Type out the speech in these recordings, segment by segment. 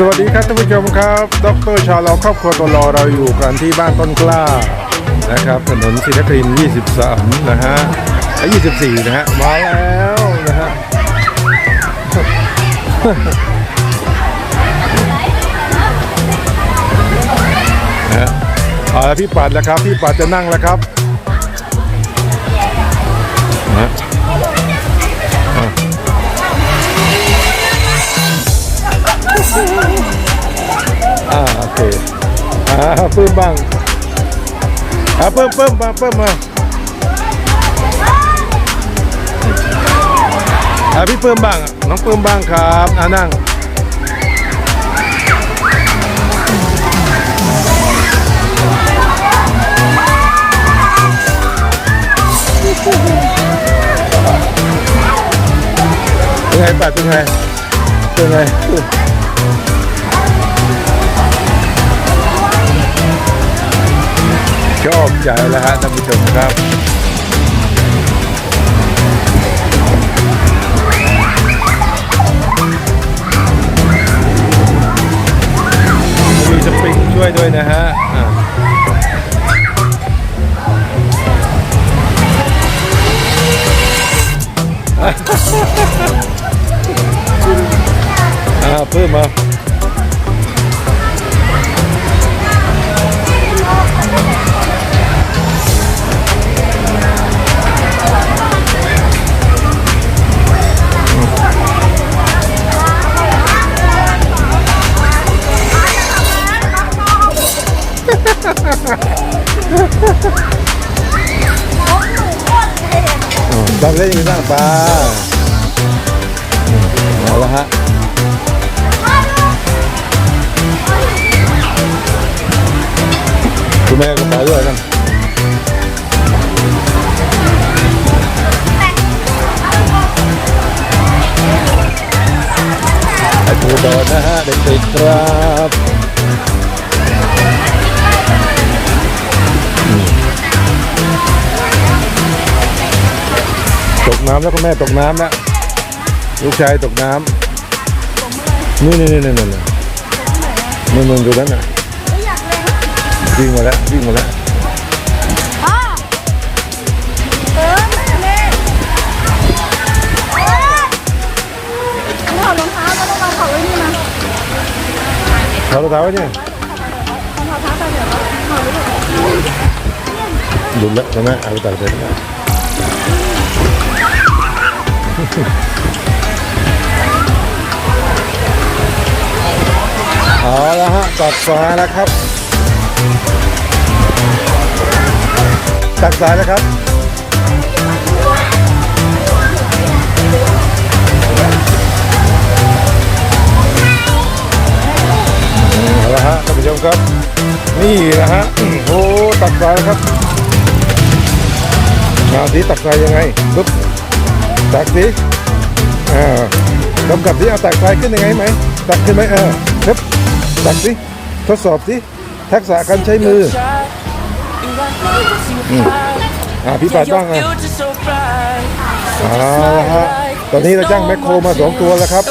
สวัสดีครับท่านผู้ชมครับ ดรชาเราครอบครัวตัวรอเราอยู่กันที่บ้านต้นกล้านะครับถนนศรีนครินทร์23 นะฮะเอ้ย24 นะฮะ มาแล้วนะฮะ นะฮะเอาละพี่ปัดแล้วครับ พี่ปัดจะนั่งแล้วครับ อ่าเพิ่มบ้างอ่าเพิ่มเพิ่มมาเพิ่มมาอ่าพี่เพิ่มบ้างน้องเพิ่มบ้างครับอ่านั่งเป็นไงปัดเป็นไงเป็นไง ใจแล้วฮะท่านผู้ชมครับมีสปริงช่วยด้วยนะฮะ เล่นอยู่ตั้างปลาเอาละฮะคุณแม่ก็ไปด้วยกันไอ้ปูโดอนนะฮะเด็กๆครับ ตกน้ำแล้วคุณแม่ตกน้ำแล้วลูกชายตกน้ำนี่นี่นี่นี่นี่นี่มึงดูนั่นน่ะวิ่งมาแล้ววิ่งมาแล้วพ่อเออแม่แม่เอ้ยถอดรองเท้าต้องมาถอดไว้นี่นะเขาเท้าไว้เนี่ยถอดรองเท้าไว้เดี๋ยหลุดแล้วใช่ไหมเอาไปตัดไปแล้ว เอาละฮะตัดสายแล้วครับ ตัดสายแล้วครับเอาละฮะท่านผู้ชมครับ นี่นะฮะโอ้ตักสายแล้วครับมาสิตักสายยังไงปึ๊บ ตักสิอ่ากำกับสิเอาตักสายขึ้นยังไงไหมตักขึ้นไหมเออปึ๊บตักสิทดสอบสิทักษะการใช้มืออืมอ่าพี่ปัดบ้างอะเอาละฮะตอนนี้เราจ้างแมคโครมาสองตัวแล้วครับ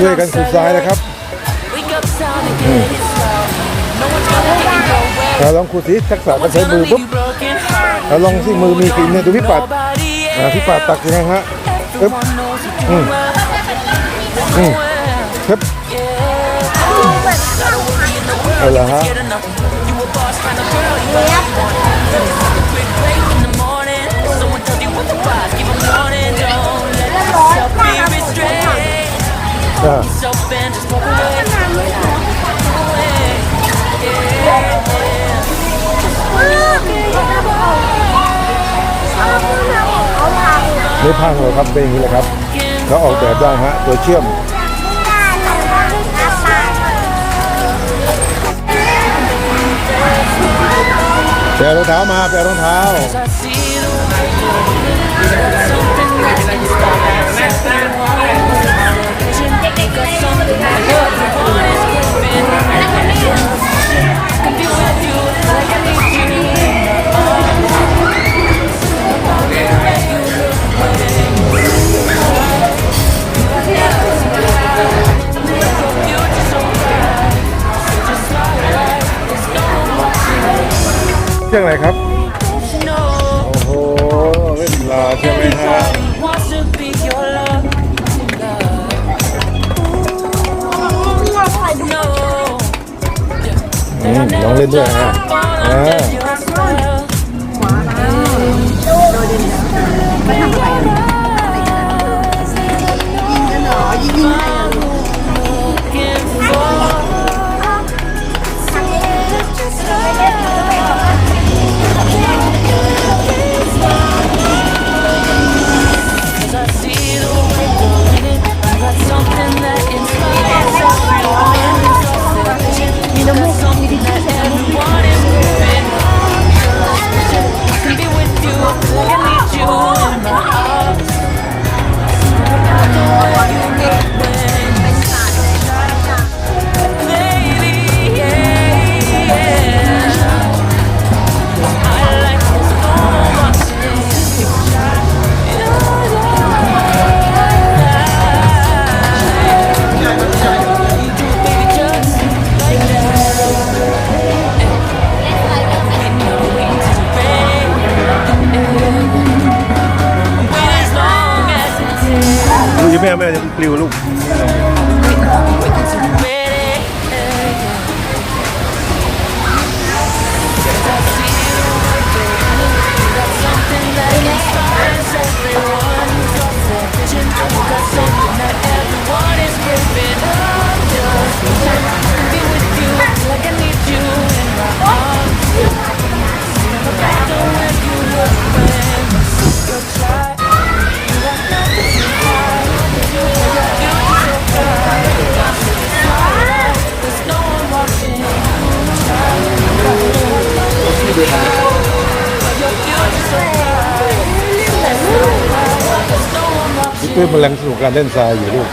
ช่วยกันขุดทรายแล้วครับอ่าลองขุดสิทักษะการใช้มือปุ๊บอ่าลองสิมือมีกี่เนี่ยดูพี่ปัดอ่าพี่ปัดตักยังไงฮะ อึ๊บอืมอืมปึ๊บเอาละฮะอ่า ไม่พังเลยครับเป็นอย่างนี้แหละครับเขาออกแบบได้ฮะตัวเชื่อมแปลรองเท้ามาแปลรองเท้า don't let that แม่แม่จะปลิวลูก ลื่นมัแรงสนุกการเล่นทรายอยู่ลูก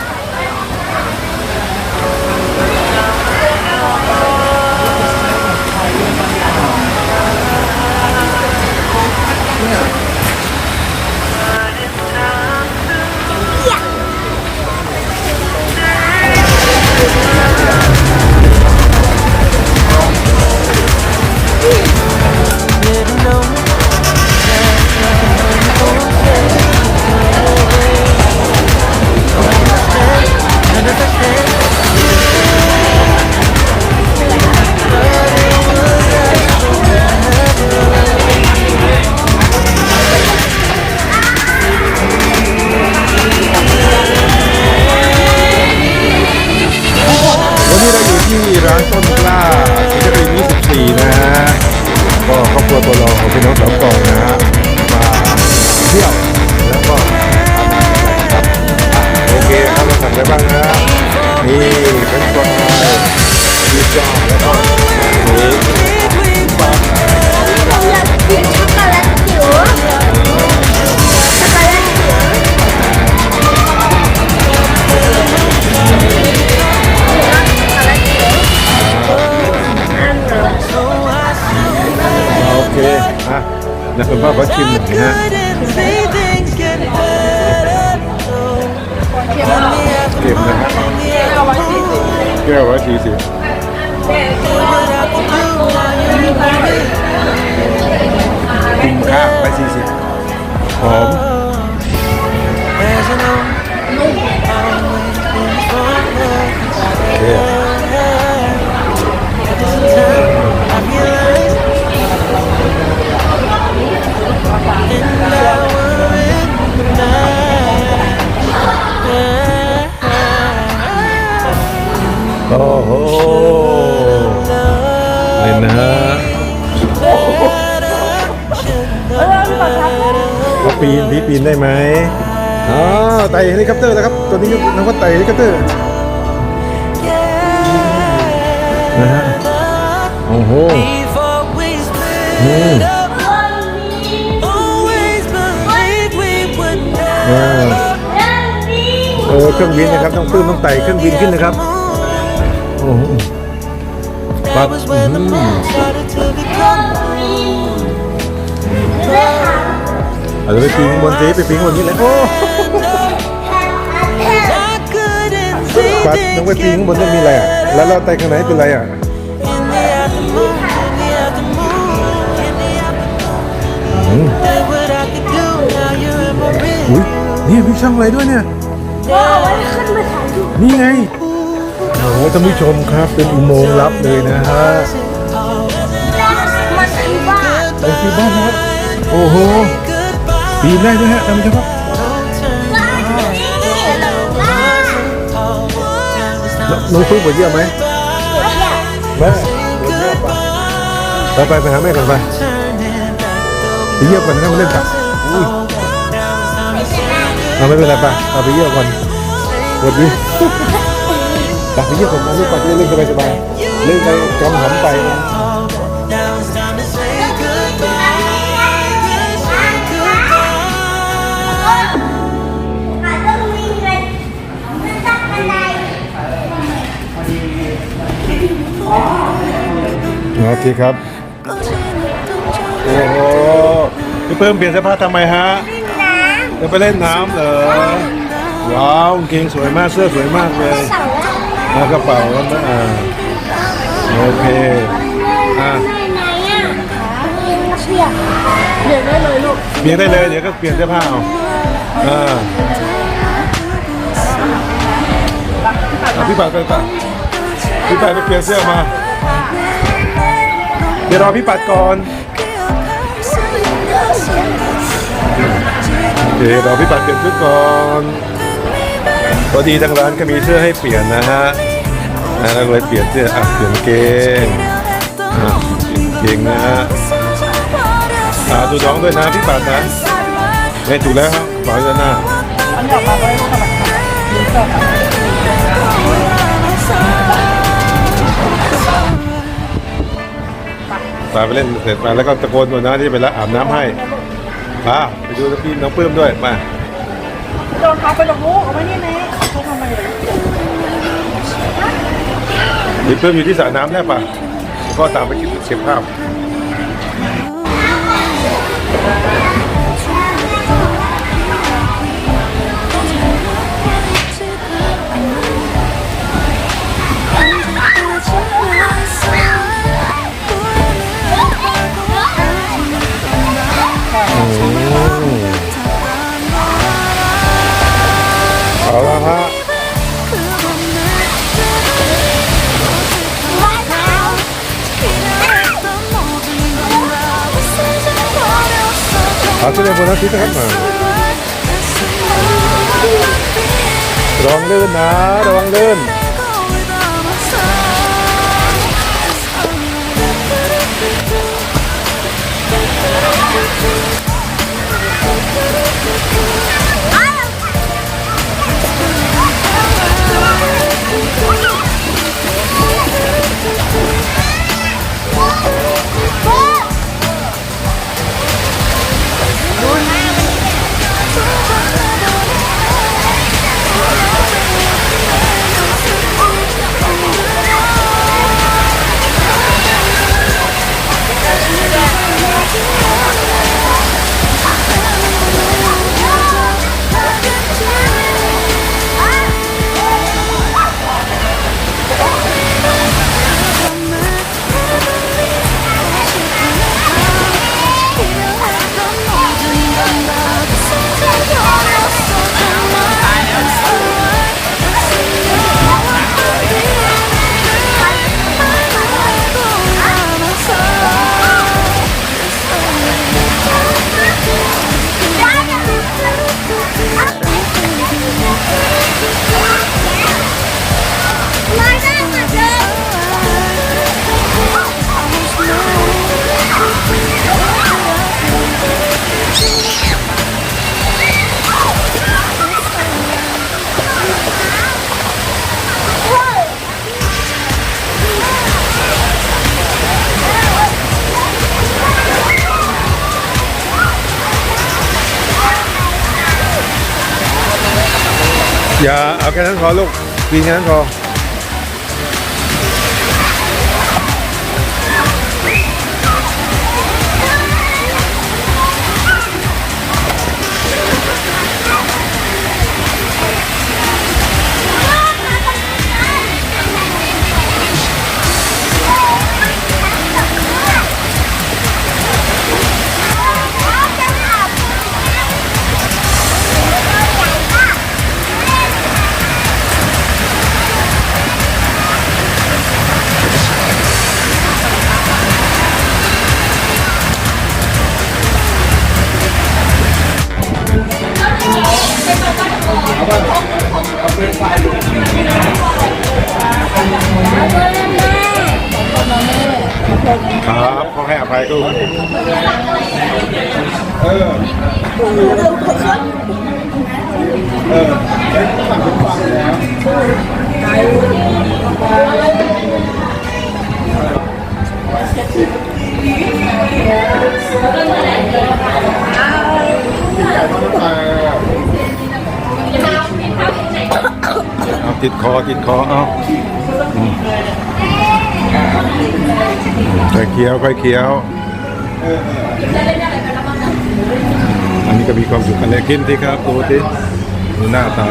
ินได้ไหมอ๋อไต่เฮลิคอปเตอร์นะครับ ตัวนี้นักว่าไต่เฮลิคอปเตอร์นะฮะโอ้โหอืมโอ้เครื่องบินนะครับต้องตื้นต้องไต่เครื่องบินขึ้นนะครับโอ้โหปั๊บอืม อาจจะไปพิงบนสีไปพิงบนนี้เลยโอ้ปัดต้องไปพิงบนนี้มีอะไรอะ แล้วเราไต่ข้างไหนเป็นอะไรอะอุ้ยนี่มีช่างอะไรด้วยเนี่ยโอ้ยขึ้นมาถ่ายนี่ไงโอ้โหท่านผู้ชมครับเป็นอุโมงค์ลับเลยนะฮะมันคือบ้านมันคือบ้านนะโอ้โห ปีนได้ด้วยฮะท่านผู้ชมครับบ้านนี่เหรอบ้านนน้องฟื้นปวดเยี่ยวไหมแม่ปวดเยี่ยวปะไปไปไปหาแม่ก่อนไปไปเยี่ยวก่อนนะมาเล่นกับอุ้ยเอาไม่เป็นไรปะเอาไปเยี่ยวก่อนปวดดิไปไปเยี่ยวก่อนนะลูกก่อนจะได้เล่นสบายสบายๆเล่นไปกำหำไป โอเคครับ โอ้โหพี่เพิ่มเปลี่ยนเสื้อผ้าทำไมฮะจะไปเล่นน้ำเหรอ ว้าวกางเกงสวยมากเสื้อสวยมากเลยำเสาแล้วกระเป๋าก็มาอ่าโอเค อะเรียนเชียร์เรียนได้เลยลูกเปลี่ยนได้เลย เดี๋ยวก็เปลี่ยนเสื้อผ้าเอาอ่าเอาพี่ปัดไปปัดพี่ปัดไปเปลี่ยนเสื้อมา เดี๋ยวรอพี่ปัดก่อนโอเครอพี่ปัดเปลี่ยนชุดก่อนพอดีทางร้านก็มีเสื้อให้เปลี่ยนนะฮะนะเราเลยเปลี่ยนเสื้ออะเปลี่ยนเกงอะเปลี่ยนเกงนะฮะอ่าดูน้องด้วยนะพี่ปัดนะไม่ถูกแล้วครับฝอยด้านหน้า ปาไปเล่นเสร็จมาแล้วก็ตะโกนตัวนะที่ไปแล้วอาบน้ำให้ป้าไปดูพี่น้องปื้มด้วยมาโดนเขาไปลงลูกเอาไว้นี่ไหมเขาทำไมเลยพี่ปื้มอยู่ที่สระน้ำแล้วป่ะก็ตามไปเก็บภาพ แสดงความรักที่นะครับมาระวังลื่นนะระวังลื่น อย่าเอาแค่นั้นพอลูกปีนแค่นั้นพอ ครับขอให้อภัยลูกเออเออเป็นฝั่งเป็นฝั่งแล้วเอาติดคอติดคอเอา ค่อยเคี้ยวค่อยเคี้ยวอันนี้ก็มีความสุขกันเลยกินที่ครับดูสิดูหน้าตา